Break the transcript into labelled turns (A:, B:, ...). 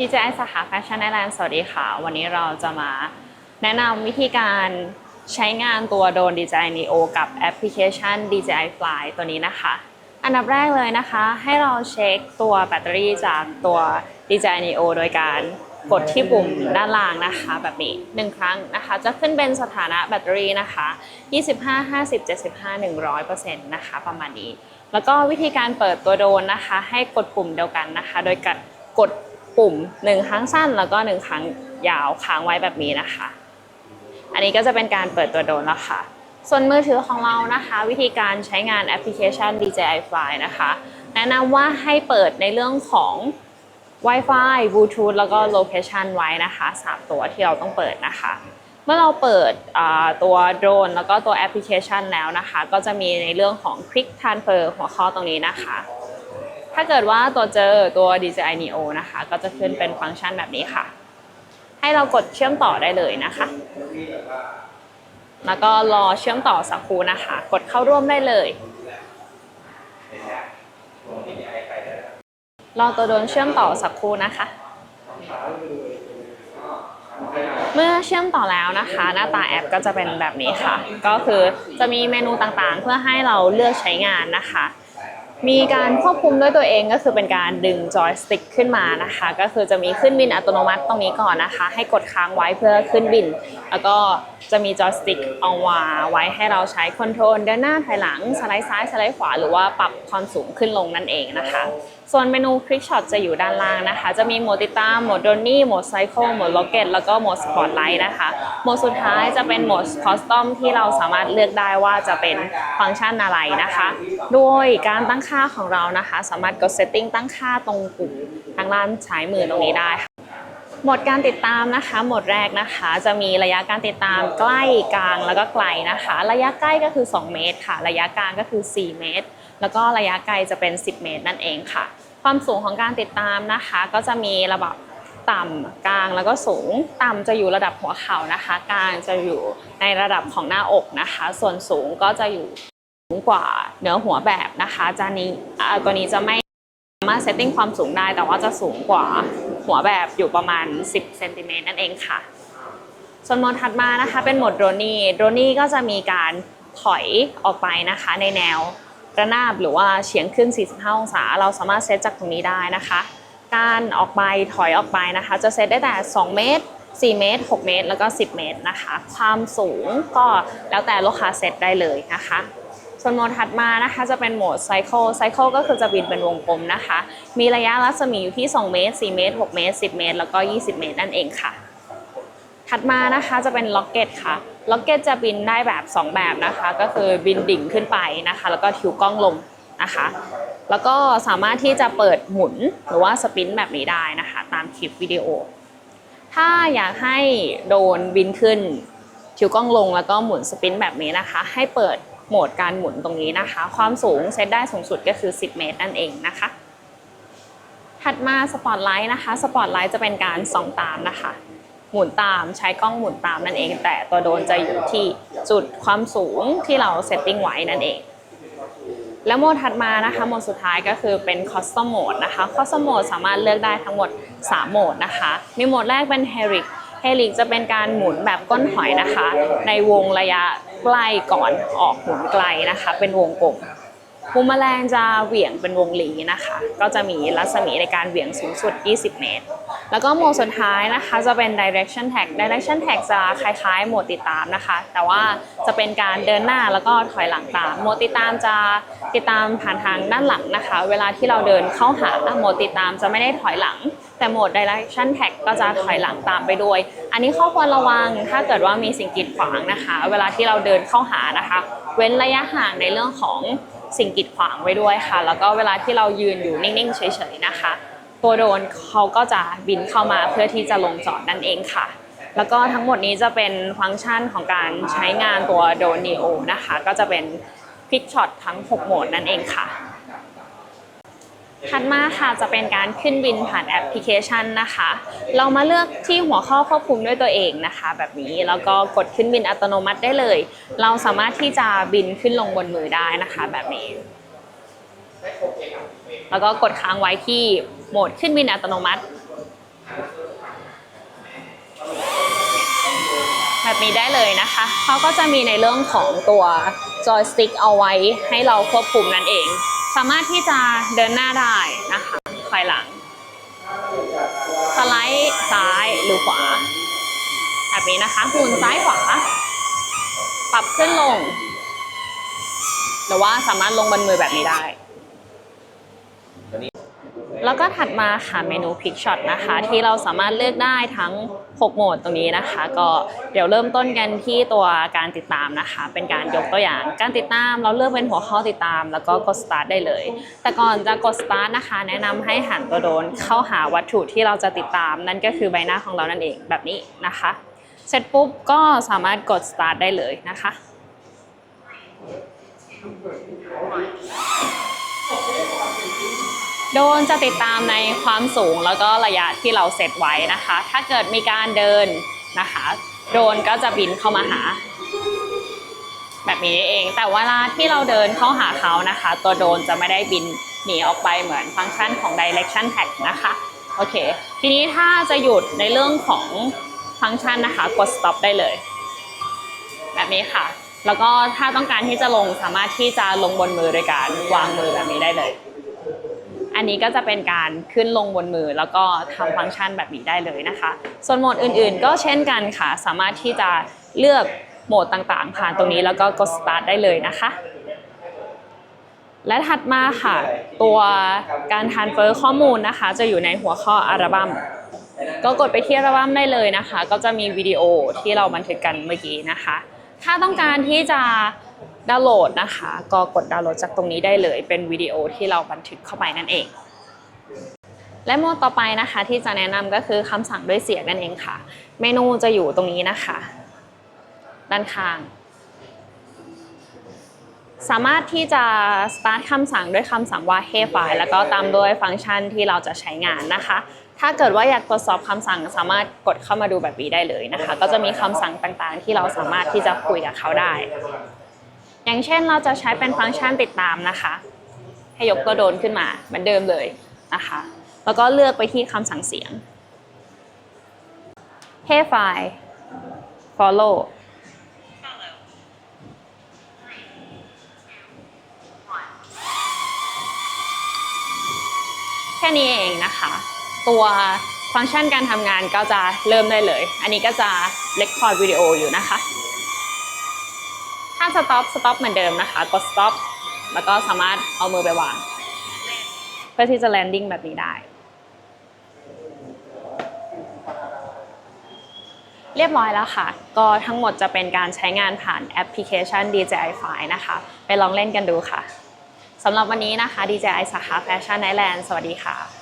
A: DJI สาขาแฟชั่นไอแลนด์สวัสดีค่ะ วันนี้เราจะมาแนะนำวิธีการใช้งานตัวโดรน DJI Neo กับแอปพลิเคชัน DJI Fly ตัวนี้นะคะ อันดับแรกเลยนะคะ ให้เราเช็คตัวแบตเตอรี่จากตัว DJI Neo โดยการกดที่ปุ่มด้านล่างนะคะ แบบนี้หนึ่งครั้งนะคะ จะขึ้นเป็นสถานะแบตเตอรี่นะคะ 25 50 75 100%นะคะ ประมาณนี้ แล้วก็วิธีการเปิดตัวโดรนนะคะ ให้กดปุ่มเดียวกันนะคะ โดยการกด ปุ่ม 1 ครั้งสั้นแล้วก็ 1 ครั้งยาวค้างไว้แบบนี้นะคะ อันนี้ก็จะเป็นการเปิดตัวโดรนแล้วค่ะ ส่วนมือถือของเรานะคะ วิธีการใช้งานแอปพลิเคชัน DJI Fly นะคะ แนะนำว่าให้เปิดในเรื่องของ Wi-Fi Bluetooth แล้วก็ Location ไว้นะคะสามตัวที่เราต้องเปิดนะคะ เมื่อเราเปิดตัวโดรนแล้วก็ตัวแอปพลิเคชันแล้วนะคะ ก็จะมีในเรื่องของ Quick Transfer หัวข้อตรงนี้นะคะ ถ้าเกิดว่าตัวเจอตัว DJI Neo นะคะ ก็จะขึ้นเป็นฟังก์ชันแบบนี้ค่ะ ให้เรากดเชื่อมต่อได้เลยนะคะ แล้วก็รอเชื่อมต่อสักครู่นะคะ กดเข้าร่วมได้เลยรอตัวโดนเชื่อมต่อสักครู่นะคะ เมื่อเชื่อมต่อแล้วนะคะ หน้าตาแอปก็จะเป็นแบบนี้ค่ะ ก็คือจะมีเมนูต่างๆ เพื่อให้เราเลือกใช้งานนะคะ มีการควบคุมด้วยตัวเองก็คือเป็นการดึงจอยสติ๊กขึ้นมานะคะ ก็คือจะมีขึ้นบินอัตโนมัติตรงนี้ก่อนนะคะ ให้กดค้างไว้เพื่อขึ้นบิน แล้วก็จะมีจอยสติ๊กเอาวาไว้ให้เราใช้คอนโทรลเดินหน้าถอยหลังสไลด์ซ้ายสไลด์ขวาหรือว่าปรับ ความสูงขึ้นลงนั่นเองนะคะ ส่วนเมนูคลิกช็อตจะอยู่ด้านล่างนะคะ จะมีโหมดติดตามโหมดโดนนี่โหมดไซเคิลโหมดล็อกเก็ตแล้วก็โหมดสปอตไลท์นะคะ โหมดสุดท้ายจะเป็นโหมดคอสตอมที่เราสามารถเลือกได้ว่าจะเป็นฟังก์ชันอะไรนะคะ โดยการตั้งค่าของเรานะคะ สามารถกด setting ตั้งค่าตรงปุ่มทางด้านซ้ายมือตรงนี้ได้ค่ะโหมดการติดตามนะคะโหมดแรกนะคะ จะมีระยะการติดตามใกล้กลางแล้วก็ไกลนะคะ ระยะใกล้ก็คือ 2 เมตรค่ะ ระยะกลางก็คือ 4 เมตร แล้วก็ระยะไกลจะเป็น 10 เมตรนั่นเองค่ะ ความสูงของการติดตามนะคะ ก็จะมีระดับต่ำกลางแล้วก็สูง ต่ำจะอยู่ระดับหัวเข่านะคะ กลางจะอยู่ในระดับของหน้าอกนะคะ ส่วนสูงก็จะอยู่สูงกว่าเหนือหัวแบบนะคะจานนี้อ่าตัวนี้จะไม่สามารถเซตติ้งความสูงได้แต่ว่าจะสูงกว่า หัวแบบอยู่ประมาณ 10เซนติเมตรนั่นเองค่ะ ส่วนโหมดถัดมานะคะเป็นโหมดโดรนี่โดรนี่ก็จะมีการถอยออกไปนะคะในแนวระนาบหรือว่าเฉียงขึ้น 45 องศา เราสามารถเซตจากตรงนี้ได้นะคะ การออกไปถอยออกไปนะคะ จะเซตได้แต่ 2 เมตร 4 เมตร 6 เมตร แล้วก็ 10 เมตรนะคะ ความสูงก็แล้วแต่ลูกค้าเซตได้เลยนะคะ ส่วนโหมดถัดมานะคะจะเป็นโหมดไซเคิลไซเคิลก็คือจะบินเป็นวงกลมนะคะ มีระยะรัศมีอยู่ที่ 2 เมตร 4 เมตร 6 เมตร 10 เมตร แล้วก็ 20 เมตรนั่นเองค่ะ ถัดมานะคะจะเป็นล็อกเก็ตค่ะ ล็อกเก็ตจะบินได้แบบ 2 แบบนะคะ ก็คือบินดิ่งขึ้นไปนะคะ แล้วก็ทิวกล้องลงนะคะ แล้วก็สามารถที่จะเปิดหมุนหรือว่าสปินแบบนี้ได้นะคะ ตามคลิปวิดีโอ ถ้าอยากให้โดนบินขึ้นทิวกล้องลงแล้วก็หมุนสปินแบบนี้นะคะ ให้เปิด โหมดการหมุนตรงนี้นะคะ ความสูงเซตได้สูงสุดก็คือ 10 เมตรนั่นเองนะคะ ถัดมาสปอตไลท์นะคะ สปอตไลท์จะเป็นการส่องตามนะคะ หมุนตามใช้กล้องหมุนตามนั่นเอง แต่ตัวโดรนจะอยู่ที่จุดความสูงที่เราเซตติ้งไว้นั่นเองแล้วโหมดถัดมานะคะโหมดสุดท้ายก็คือเป็น Custom Mode นะคะ Custom Mode สามารถเลือกได้ทั้งหมด 3 โหมดนะคะ มีโหมดแรกเป็น เฮลิกจะเป็นการหมุนแบบก้นหอยนะคะ ในวงระยะใกล้ก่อนออกหมุนไกลนะคะ เป็นวงกลม มุมแมลงจะเหวี่ยงเป็นวงลีนะคะ ก็จะมีรัศมีในการเหวี่ยงสูงสุด 20 เมตร แล้วก็โหมดสุดท้ายนะคะจะเป็น direction tag direction tag จะคล้ายๆ โหมดติดตามนะคะ แต่ว่าจะเป็นการเดินหน้าแล้วก็ถอยหลังตาม โหมดติดตามจะติดตามผ่านทางด้านหลังนะคะ เวลาที่เราเดินเข้าหาโหมดติดตามจะไม่ได้ถอยหลัง แต่โหมด direction tag ก็จะถอยหลังตามไปด้วย อันนี้ข้อควรระวังถ้าเกิดว่ามีสิ่งกีดขวางนะคะ เวลาที่เราเดินเข้าหานะคะ เว้นระยะห่างในเรื่องของ สิ่งกีดขวางไว้ด้วยค่ะ แล้วก็เวลาที่เรายืนอยู่นิ่งๆเฉยๆนะคะ ตัวโดรนเขาก็จะบินเข้ามาเพื่อที่จะลงจอดนั่นเองค่ะ แล้วก็ทั้งหมดนี้จะเป็นฟังก์ชันของการใช้งานตัวโดรน n โอนะคะ ก็จะเป็นพิกช็อตทั้ง 6 โหมดนั่นเองค่ะ ถัดมาค่ะจะเป็นการขึ้นบินผ่านแอปพลิเคชันนะคะ เรามาเลือกที่หัวข้อควบคุมด้วยตัวเองนะคะ แบบนี้แล้วก็กดขึ้นบินอัตโนมัติได้เลย เราสามารถที่จะบินขึ้นลงบนมือได้นะคะ แบบนี้ แล้วก็กดค้างไว้ที่โหมดขึ้นบินอัตโนมัติ แบบนี้ได้เลยนะคะเขาก็จะมีในเรื่องของตัวจอยสติ๊กเอาไว้ให้เราควบคุมนั่นเอง สามารถที่จะเดินหน้าได้นะคะถอยหลัง สไลด์ซ้ายหรือขวา แบบนี้นะคะหมุนซ้ายขวา ปรับขึ้นลง หรือว่าสามารถลงบนมือแบบนี้ได้ แล้วก็ถัดมาค่ะเมนู Pick Shot นะคะ ที่เราสามารถเลือกได้ทั้ง 6 โหมดตรงนี้นะคะ ก็เดี๋ยวเริ่มต้นกันที่ตัวการติดตามนะคะ เป็นการยกตัวอย่างการติดตามเราเลือกเป็นหัวข้อติดตาม แล้วก็กด start ได้เลย แต่ก่อนจะกด start นะคะ แนะนำให้หันตัวโดนเข้าหาวัตถุที่เราจะติดตาม นั่นก็คือใบหน้าของเรานั่นเองแบบนี้นะคะ เสร็จปุ๊บก็สามารถกด start ได้เลยนะคะ โดนจะติดตามในความสูงแล้วก็ระยะที่เราเซตไว้นะคะ ถ้าเกิดมีการเดินนะคะ โดนก็จะบินเข้ามาหา แบบนี้เอง แต่เวลาที่เราเดินเข้าหาเขานะคะ ตัวโดนจะไม่ได้บินหนีออกไปเหมือนฟังก์ชันของ direction tag นะคะ โอเค ทีนี้ถ้าจะหยุดในเรื่องของฟังก์ชันนะคะ กด stop ได้เลย แบบนี้ค่ะ แล้วก็ถ้าต้องการที่จะลงสามารถที่จะลงบนมือโดยการวางมือแบบนี้ได้เลย อันนี้ก็จะเป็นการขึ้นลงบนมือแล้วก็ทำฟังก์ชันแบบนี้ได้เลยนะคะ ส่วนโหมดอื่นๆ ก็เช่นกันค่ะ สามารถที่จะเลือกโหมดต่างๆ ผ่านตรงนี้แล้วก็กด start ได้เลยนะคะและถัดมาค่ะ ตัวการ transfer ข้อมูลนะคะ จะอยู่ในหัวข้ออัลบั้มก็กดไปที่อัลบั้มได้เลยนะคะ ก็จะมีวิดีโอที่เราบันทึกกันเมื่อกี้นะคะ ถ้าต้องการที่จะ ดาวน์โหลดนะคะ ก็กดดาวน์โหลดจากตรงนี้ได้เลยเป็นวิดีโอที่เราบันทึกเข้าไปนั่นเอง และโหมดต่อไปนะคะที่จะแนะนำก็คือคำสั่งด้วยเสียงนั่นเองค่ะ เมนูจะอยู่ตรงนี้นะคะ ด้านข้าง สามารถที่จะ start คำสั่งด้วยคำสั่งว่า hey file แล้วก็ตามด้วยฟังก์ชันที่เราจะใช้งานนะคะถ้าเกิดว่าอยากตรวจสอบคำสั่งสามารถกดเข้ามาดูแบบนี้ได้เลยนะคะ ก็จะมีคำสั่งต่างๆ ที่เราสามารถที่จะคุยกับเขาได้ อย่างเช่นเราจะใช้เป็นฟังก์ชันติดตามนะคะ ให้ยกตัวโดนขึ้นมาเหมือนเดิมเลยนะคะ แล้วก็เลือกไปที่คำสั่งเสียง hey file follow แค่นี้เองนะคะ ตัวฟังก์ชันการทำงานก็จะเริ่มได้เลย อันนี้ก็จะเ e คคอร์ดวิดีโออยู่นะคะ ถ้า stop stop เหมือนเดิมนะคะ กด stop แล้วก็สามารถเอามือไปวาง เพื่อที่จะ landing แบบนี้ได้ เรียบร้อยแล้วค่ะ ก็ทั้งหมดจะเป็นการใช้งานผ่านแอปพลิเคชัน DJI Fly นะคะ ไปลองเล่นกันดูค่ะสำหรับวันนี้นะคะ DJI สาขาแฟชั่นไนแลนด์สวัสดีค่ะ